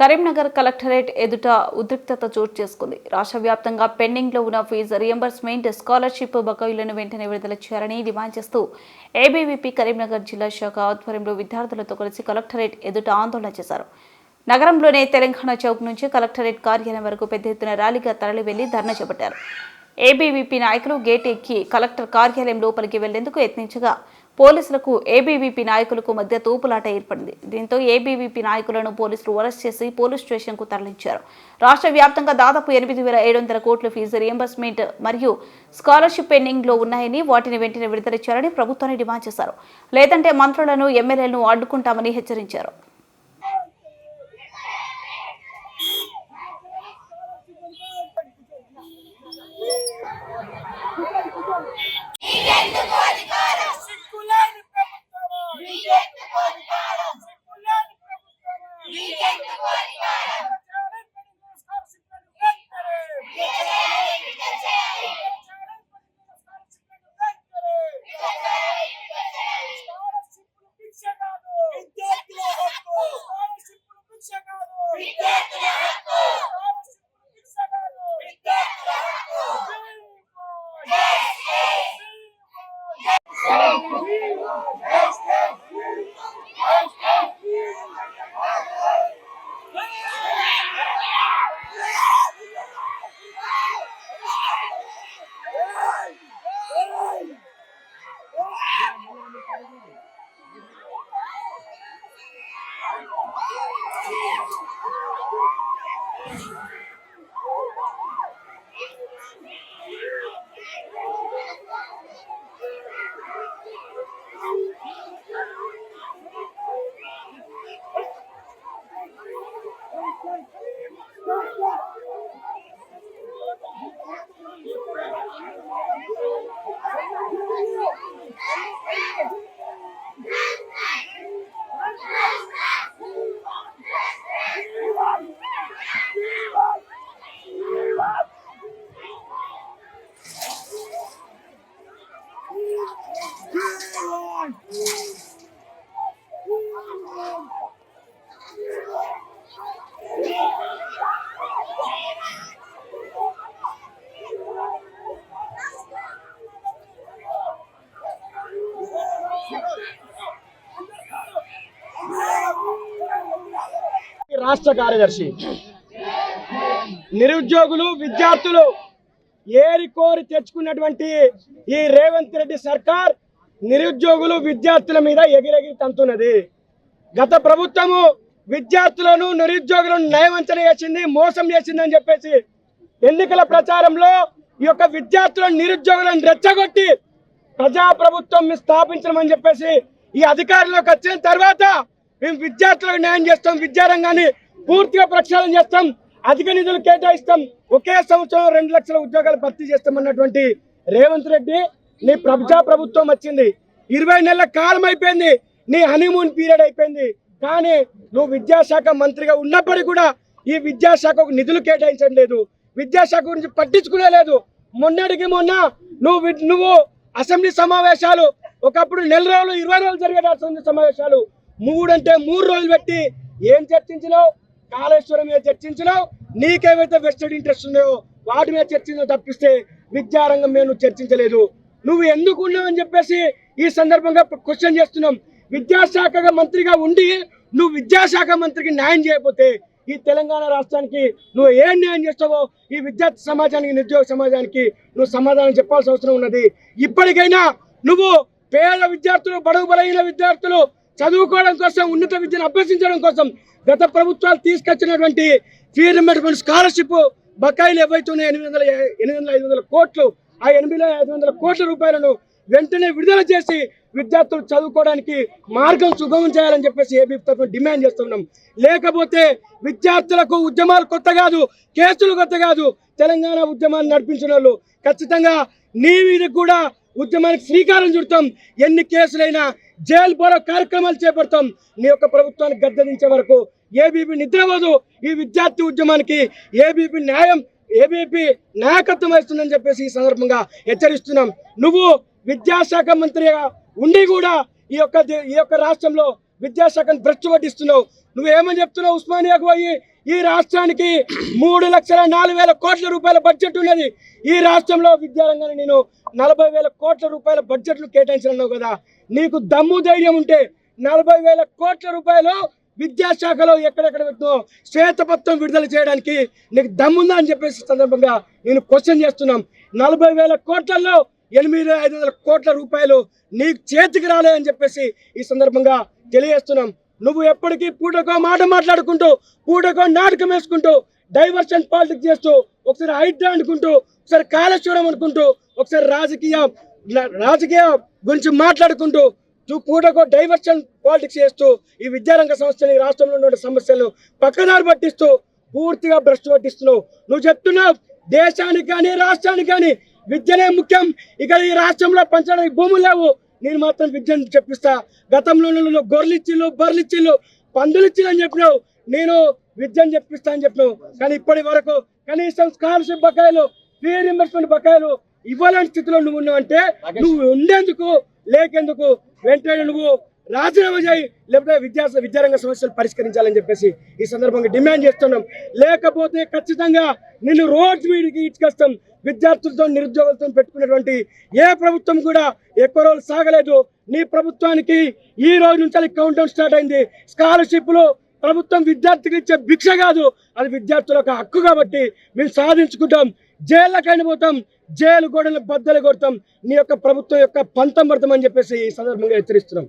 Karimnagar collectorate ఎదుట ఉద్రిక్తత చోటు చేసుకుంది. రాష్ట్ర వ్యాప్తంగా పెండింగ్లో ఉన్న ఫీజు రియంబర్స్మెంట్ స్కాలర్షిప్ బకాయిలను వెంటనే విడుదల చేయాలని డిమాండ్ చేస్తూ ఏబీవీపీ కరీంనగర్ జిల్లా శాఖ ఆధ్వర్యంలో విద్యార్థులతో కలిసి కలెక్టరేట్ ఎదుట ఆందోళన చేశారు. నగరంలోనే తెలంగాణ చౌక్ నుంచి కలెక్టరేట్ కార్యాలయం వరకు పెద్ద ఎత్తున ర్యాలీగా తరలి వెళ్ళి ధర్నా చేపట్టారు. ఏబీవీపీ నాయకులు గేట్ ఎక్కి కలెక్టర్ కార్యాలయం లోపలికి వెళ్ళేందుకు యత్నించగా పోలీసులకు ఏబీవీపీ నాయకులకు మధ్య తోపులాట ఏర్పడింది. దీంతో ఏబీవీపీ నాయకులను పోలీసులు అరెస్ట్ చేసి పోలీస్ స్టేషన్కు తరలించారు. రాష్ట్ర వ్యాప్తంగా దాదాపు ఎనిమిది వేల ఏడు వందల కోట్ల ఫీజు రియంబర్స్మెంట్ మరియు స్కాలర్షిప్ పెండింగ్లో ఉన్నాయని వాటిని వెంటనే విడుదల చేయాలని ప్రభుత్వాన్ని డిమాండ్ చేశారు. లేదంటే మంత్రులను ఎమ్మెల్యేలను అడ్డుకుంటామని హెచ్చరించారు. ప్రభుత్వమా ప్రచారం రాష్ట్ర కార్యదర్శి నిరుద్యోగులు విద్యార్థులు ఏరి కోరి తెచ్చుకున్నటువంటి ఈ రేవంత్ రెడ్డి సర్కార్ నిరుద్యోగులు విద్యార్థుల మీద ఎగిరెగిరి తంతున్నది. గత ప్రభుత్వము విద్యార్థులను నిరుద్యోగులను నయవంచన చేసింది మోసం చేసిందని చెప్పేసి ఎన్నికల ప్రచారంలో ఈ యొక్క విద్యార్థులను నిరుద్యోగులను రెచ్చగొట్టి ప్రజాప్రభుత్వం స్థాపించడం చెప్పేసి ఈ అధికారంలోకి వచ్చిన తర్వాత మేము విద్యార్థులకు న్యాయం చేస్తాం విద్యారంగాన్ని పూర్తిగా ప్రక్షాళన చేస్తాం అధిక నిధులు కేటాయిస్తాం ఒకే సంవత్సరం రెండు లక్షల ఉద్యోగాలు భర్తీ చేస్తామన్నటువంటి రేవంత్ రెడ్డి నీ ప్రజా ప్రభుత్వం వచ్చింది. ఇరవై నెలల కాలం అయిపోయింది. నీ హనీమూన్ పీరియడ్ అయిపోయింది. కానీ నువ్వు విద్యాశాఖ మంత్రిగా ఉన్నప్పటికీ కూడా ఈ విద్యాశాఖకు నిధులు కేటాయించడం లేదు. విద్యాశాఖ గురించి పట్టించుకునే లేదు. మొన్నటికి మొన్న నువ్వు నువ్వు అసెంబ్లీ సమావేశాలు ఒకప్పుడు నెల రోజులు ఇరవై రోజులు జరిగే అసెంబ్లీ సమావేశాలు. మూడు అంటే మూడు రోజులు పెట్టి ఏం చర్చించినావు? కాళేశ్వరం మీద చర్చించినావు? నీకేమైతే వెస్టెడ్ ఇంట్రెస్ట్ ఉన్నాయో వాటి మీద చర్చించడం తప్పిస్తే విద్యారంగం మీద నువ్వు చర్చించలేదు. నువ్వు ఎందుకు ఉన్నావని చెప్పేసి ఈ సందర్భంగా క్వశ్చన్ చేస్తున్నాం. విద్యాశాఖ మంత్రిగా ఉండి నువ్వు విద్యాశాఖ మంత్రికి న్యాయం చేయకపోతే ఈ తెలంగాణ రాష్ట్రానికి నువ్వు ఏం న్యాయం చేస్తావో ఈ విద్యార్థి సమాజానికి నిరుద్యోగ సమాజానికి నువ్వు సమాధానం చెప్పాల్సిన అవసరం ఉన్నది. ఇప్పటికైనా నువ్వు పేద విద్యార్థులు బడుగు బలైన విద్యార్థులు చదువుకోవడం కోసం ఉన్నత విద్యను అభ్యసించడం కోసం గత ప్రభుత్వాలు తీసుకొచ్చినటువంటి ఫీ రిమెంబర్మెంట్ స్కాలర్షిప్ బకాయిలు ఏవైతున్నాయి ఎనిమిది వందల ఎనిమిది వందల ఐదు వందల కోట్లు ఆ ఎనిమిది ఐదు వందల కోట్ల రూపాయలను వెంటనే విడుదల చేసి విద్యార్థులు చదువుకోవడానికి మార్గం సుగమం చేయాలని చెప్పేసి ఏబీ తరఫున డిమాండ్ చేస్తున్నాం. లేకపోతే విద్యార్థులకు ఉద్యమాలు కొత్త కాదు కేసులు కొత్త కాదు తెలంగాణ ఉద్యమాన్ని నడిపించిన వాళ్ళు ఖచ్చితంగా నీ మీద కూడా ఉద్యమానికి శ్రీకారం చుడతాం. ఎన్ని కేసులైనా జైలు పోలో కార్యక్రమాలు చేపడతాం. నీ యొక్క ప్రభుత్వాన్ని గద్దదించే వరకు ఏబీపీ నిద్రపోదు. ఈ విద్యార్థి ఉద్యమానికి ఏబీపీ న్యాయం ఏబీపీ నాయకత్వం వహిస్తుందని చెప్పేసి ఈ సందర్భంగా హెచ్చరిస్తున్నాం. నువ్వు విద్యాశాఖ మంత్రిగా ఉండి కూడా ఈ యొక్క దే- ఈ యొక్క రాష్ట్రంలో విద్యాశాఖను భ్రష్టు పట్టిస్తున్నావు. నువ్వేమని చెప్తున్నావు ఉస్మానియాకు పోయి? ఈ రాష్ట్రానికి మూడు లక్షల నాలుగు వేల కోట్ల రూపాయల బడ్జెట్ ఉన్నది. ఈ రాష్ట్రంలో విద్యారంగాన్ని నేను నలభై వేల కోట్ల రూపాయల బడ్జెట్లు కేటాయించన్నావు కదా. నీకు దమ్ము ధైర్యం ఉంటే నలభై వేల కోట్ల రూపాయలు విద్యాశాఖలో ఎక్కడెక్కడ పెట్టినో శ్వేతపత్రం విడుదల చేయడానికి నీకు దమ్ముందా అని చెప్పేసి సందర్భంగా నేను క్వశ్చన్ చేస్తున్నాం. నలభై వేల కోట్లలో ఎనిమిది ఐదు వందల కోట్ల రూపాయలు నీకు చేతికి రాలే అని చెప్పేసి ఈ సందర్భంగా తెలియజేస్తున్నాం. నువ్వు ఎప్పటికీ పూటకో మాట మాట్లాడుకుంటూ పూటకో నాటకం వేసుకుంటూ డైవర్షన్ పాలిటిక్స్ చేస్తూ ఒకసారి హైడ్రా అనుకుంటూ ఒకసారి కాళేశ్వరం అనుకుంటూ ఒకసారి రాజకీయ రాజకీయ గురించి మాట్లాడుకుంటూ పూటకో డైవర్షన్ పాలిటిక్స్ చేస్తూ ఈ విద్యారంగ సంస్థని ఈ రాష్ట్రంలో ఉన్న సమస్యలను పక్కదారి పట్టిస్తూ పూర్తిగా భ్రష్టు పట్టిస్తున్నావు. నువ్వు చెప్తున్నావు దేశానికి కానీ రాష్ట్రానికి కానీ విద్యనే ముఖ్యం. ఇక ఈ రాష్ట్రంలో పంచడానికి భూములు లేవు. నేను మాత్రం విద్యను చెప్పిస్తా. గతంలో నువ్వు గొర్రెలిచ్చిళ్ళు బర్రెలిచ్చిళ్ళు పందులు ఇచ్చిళ్ళు చెప్పినావు. నేను విద్యను చెప్పిస్తా అని చెప్పినావు. కానీ ఇప్పటి వరకు కనీసం స్కాలర్షిప్ బకాయిలు ఫీ రింబర్స్మెంట్ బకాయిలు ఇవ్వలేని స్థితిలో నువ్వు ఉన్నావు అంటే నువ్వు ఉండేందుకు లేకెందుకు వెంటనే నువ్వు రాజీనామా చేయి లేకపోతే విద్యా విద్యారంగ సమస్యలు పరిష్కరించాలని చెప్పేసి ఈ సందర్భంగా డిమాండ్ చేస్తున్నాం. లేకపోతే ఖచ్చితంగా నిన్ను రోజు వీడికి ఇచ్చుకొస్తాం విద్యార్థులతో నిరుద్యోగులతో పెట్టుకున్నటువంటి ఏ ప్రభుత్వం కూడా ఎక్కువ రోజులు సాగలేదు. నీ ప్రభుత్వానికి ఈ రోజు నుంచి కౌంట్ డౌన్ స్టార్ట్ అయింది. స్కాలర్షిప్లు ప్రభుత్వం విద్యార్థికి ఇచ్చే భిక్ష కాదు. అది విద్యార్థుల యొక్క హక్కు కాబట్టి మేము సాధించుకుంటాం. జైళ్ళకైనా పోతాం. జైలు గోడలు బద్దలు కొడతాం. నీ యొక్క ప్రభుత్వం యొక్క పంతం పడతామని చెప్పేసి ఈ సందర్భంగా హెచ్చరిస్తున్నాం.